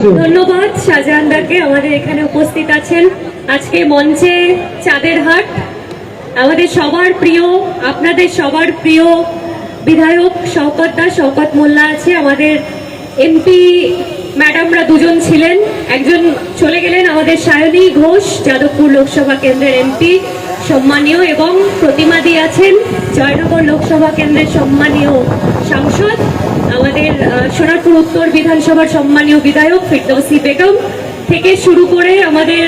ধন্যবাদ শাহজাহানদাকে আমাদের এখানে উপস্থিত আছেন। আজকে মঞ্চে চাঁদের হাট। আমাদের সবার প্রিয়, আপনাদের সবার প্রিয় বিধায়ক শওকত দাস শওকত মোল্লা আছে, আমাদের এমপি ম্যাডামরা দুজন ছিলেন। একজন চলে গেলেন আমাদের সায়নী ঘোষ, যাদবপুর লোকসভা কেন্দ্রের এমপি, সম্মানীয়, এবং প্রতিমাদি আছেন জয়নগর লোকসভা কেন্দ্রের সম্মানীয় সাংসদ। আমাদের সোনারপুর উত্তর বিধানসভার সম্মানীয় বিধায়ক ফিরদৌসি বেগম থেকে শুরু করে আমাদের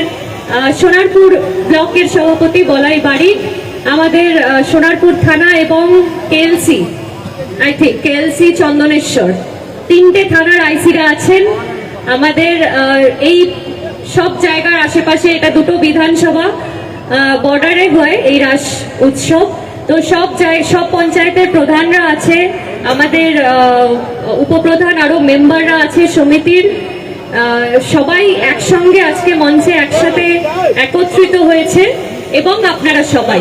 সোনারপুর ব্লকের সভাপতি বলাই বাড়ি, আমাদের সোনারপুর থানা এবং KLC, I think KLC Chandaneswar. তিনটে থানার আইসিরা আছেন। আমাদের এই সব জায়গার আশেপাশে এটা দুটো বিধানসভা বর্ডারে হয় এই রাস উৎসব। তো সব সব পঞ্চায়েতের প্রধানরা আছে, আমাদের উপপ্রধান আরও মেম্বাররা আছে সমিতির। সবাই একসঙ্গে আজকে মঞ্চে একসাথে একত্রিত হয়েছে এবং আপনারা সবাই।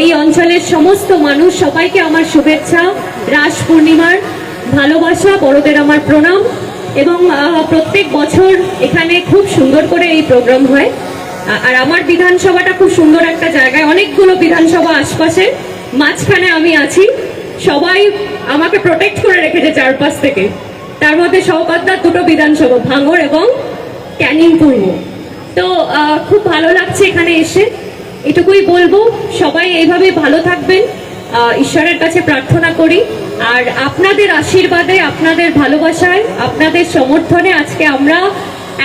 এই অঞ্চলের সমস্ত মানুষ সবাইকে আমার শুভেচ্ছা, রাস পূর্ণিমার ভালোবাসা, বড়দের আমার প্রণাম এবং প্রত্যেক বছর এখানে খুব সুন্দর করে এই প্রোগ্রাম হয়। আর আমার বিধানসভাটা খুব সুন্দর একটা জায়গায়, অনেকগুলো বিধানসভা আশপাশে মাঝখানে আমি আছি। সবাই আমাকে প্রোটেক্ট করে রেখেছে চারপাশ থেকে। তার মধ্যে সৌকতদার দুটো বিধানসভা, ভাঙর এবং ক্যানিং পূর্ব। তো খুব ভালো লাগছে এখানে এসে। এটুকুই বলব, সবাই এইভাবে ভালো থাকবেন। ঈশ্বরের কাছে প্রার্থনা করি। আর আপনাদের আশীর্বাদে, আপনাদের ভালোবাসায়, আপনাদের সমর্থনে আজকে আমরা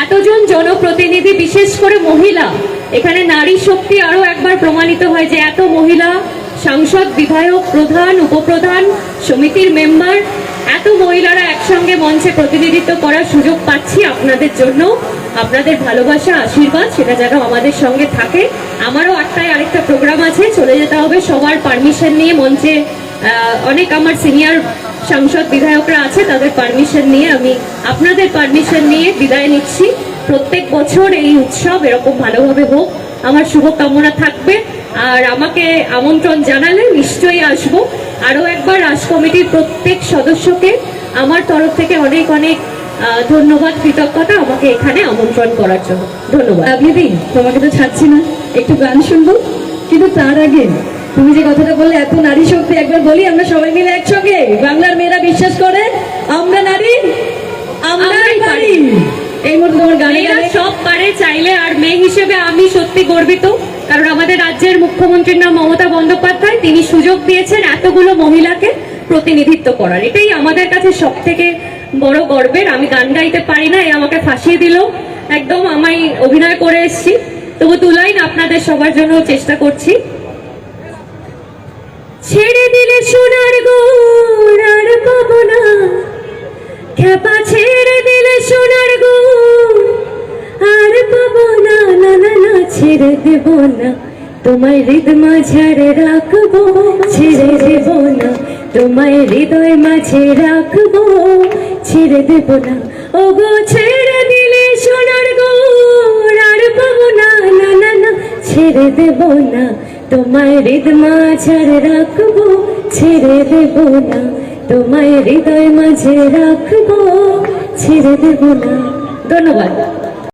এতজন জনপ্রতিনিধি, বিশেষ করে মহিলা, এখানে নারী শক্তি আরও একবার প্রমাণিত হয় যে এত মহিলা সাংসদ, বিধায়ক, প্রধান, উপপ্রধান, সমিতির মেম্বার, এত মহিলারা একসঙ্গে মঞ্চে প্রতিনিধিত্ব করার সুযোগ পাচ্ছি আপনাদের জন্য। আপনাদের ভালোবাসা, আশীর্বাদ, সেটা যেন আমাদের সঙ্গে থাকে। আমারও আটটায় আরেকটা প্রোগ্রাম আছে, চলে যেতে হবে। সবার পারমিশন নিয়ে মঞ্চে অনেক আমার সিনিয়র সাংসদ, বিধায়করা আছে, তাদের পারমিশন নিয়ে আমি আপনাদের পারমিশন নিয়ে বিদায় নিচ্ছি। প্রত্যেক বছর এই উৎসব এরকম ভালোভাবে হোক। আমার শুভকামনা থাকবে। আর আমাকে আমন্ত্রণ জানালে নিশ্চয়ই আসব। আরও একবার রাজ কমিটির প্রত্যেক সদস্যকে আমার তরফ থেকে অনেক অনেক ধন্যবাদ কৃতজ্ঞতা আমাকে এখানে আমন্ত্রণ করার জন্য। ধন্যবাদ। আবলিদি তোমাকে তো ছাড়ছি না। একটু গান শুনব? কিন্তু তার আগে তুমি যে কথাটা বললে এত নারী শক্তি একবার বলি আমরা সবাই মিলে একসঙ্গে। বাংলার মেয়েরা বিশ্বাস করে আমরা নারী আমরাই পারি। এই মুহূর্তে তোমার গানে সব পারে চাইলে আর মেয়ে হিসেবে আমি সত্যি গর্বিত কারণ আমাদের রাজ্যের মুখ্যমন্ত্রীর নাম মমতা বন্দ্যোপাধ্যায়। তিনি সুযোগ দিয়েছেন এতগুলো মহিলাকে প্রতিনিধিত্ব করার। এটাই আমাদের কাছে সব থেকে বড় গর্বের। আমি গান গাইতে পারি না, এ আমাকে ফাঁসিয়ে দিল। একদম আমায় অভিনয় করে এসেছি। তবু দু লাইন আপনাদের সবার জন্য চেষ্টা করছি। ছেড়ে দিলে সোনার গোর আর পাবো না। খেপা ছেড়ে দিলে সোনার গুণ আর পাবো না না না, ছেড়ে দেব না। তোমায় হৃদ মাঝারে রাখব, ছেড়ে দেব না। তোমায় হৃদয় মাঝে রাখব, ছেড়ে দেব না। ও গো ছেড়ে দিলে সোনার গোর আর পাবো না না না না, ছেড়ে দেব না। তোমায় হৃদ মাঝারে রাখব, ছেড়ে দেব না। তোমায় হৃদয় মাঝে রাখব, ছেড়ে দেব না। ধন্যবাদ।